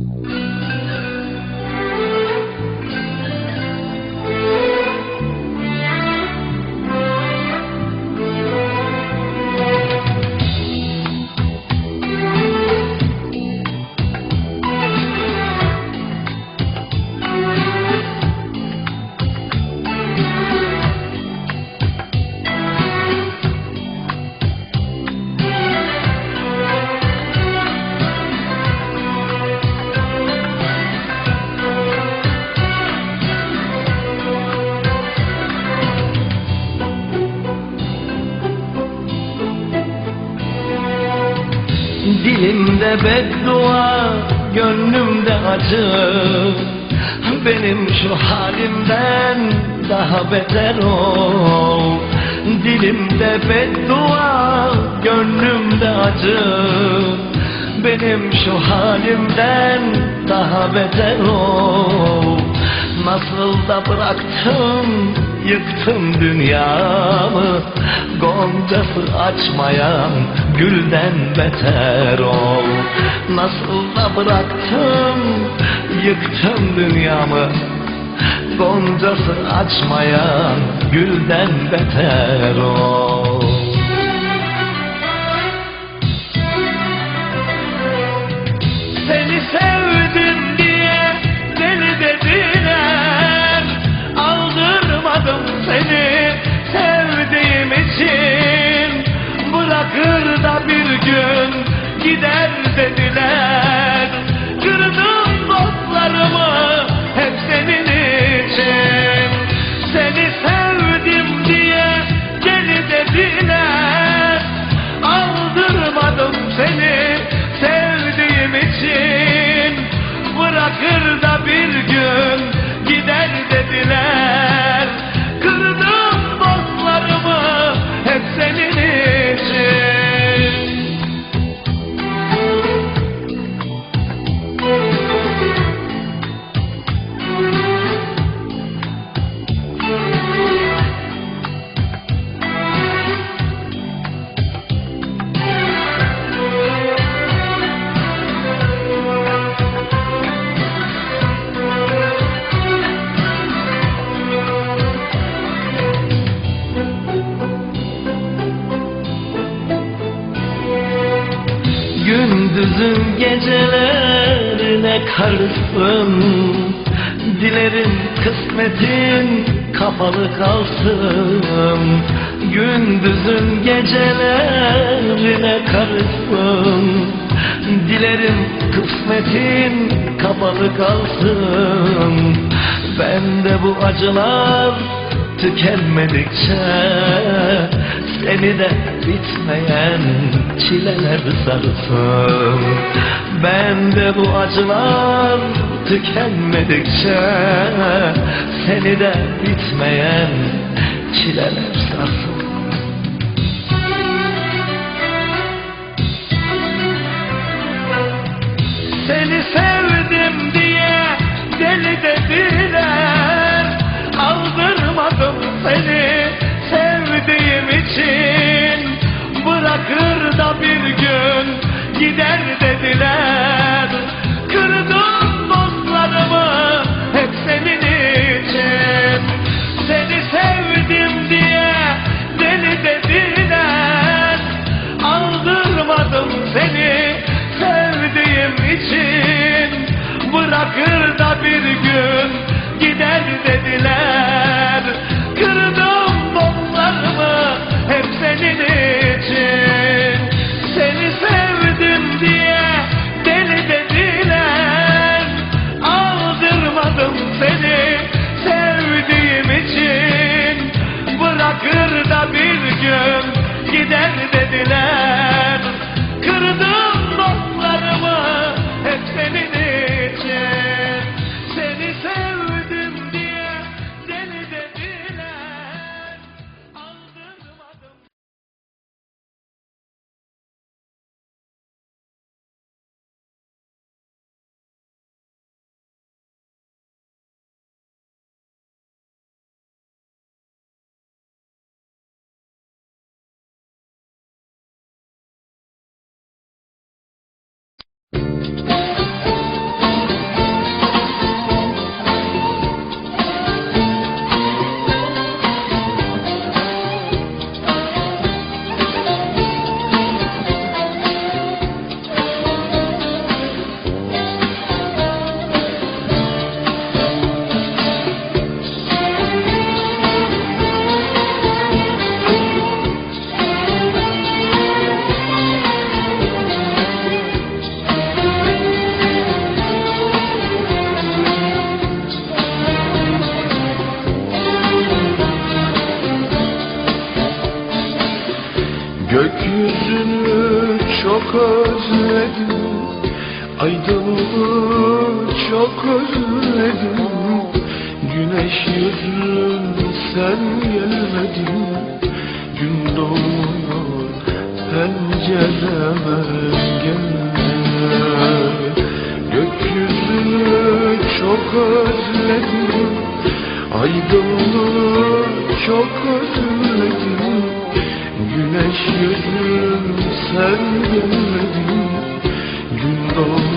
Mm-hmm. Dilimde beddua, gönlümde acı. Benim şu halimden daha beter ol Dilimde beddua, gönlümde acı. Benim şu halimden daha beter ol Nasıl da bıraktım, yıktım dünyamı Goncası açmayan gülden beter ol. Nasıl da bıraktım, yıktım dünyamı Goncası açmayan gülden beter ol. Seni sevdim gecelerine karışsın. Dilerim kısmetin kapalı kalsın. Gündüzün gecelerine karışsın. Dilerim kısmetin kapalı kalsın. Ben de bu acılar tükenmedikçe Seni de bitmeyen çileler sarsın Ben de bu acılar tükenmedikçe Seni de bitmeyen çileler sarsın da bir gün gider dediler. Kırdım dostlarımı hep senin için. Seni sevdim diye deli dediler. Aldırmadım seni sevdiğim için. Bırakır da bir gün gider dediler. Kırdım gider dediler Aydınlığı çok özledim. Güneş yüzün sen gelmedin Gün doğuyor pencereme gel Gökyüzünü çok özledim. Aydınlığı çok özledim Güneş sen gülmedin Gün doğdu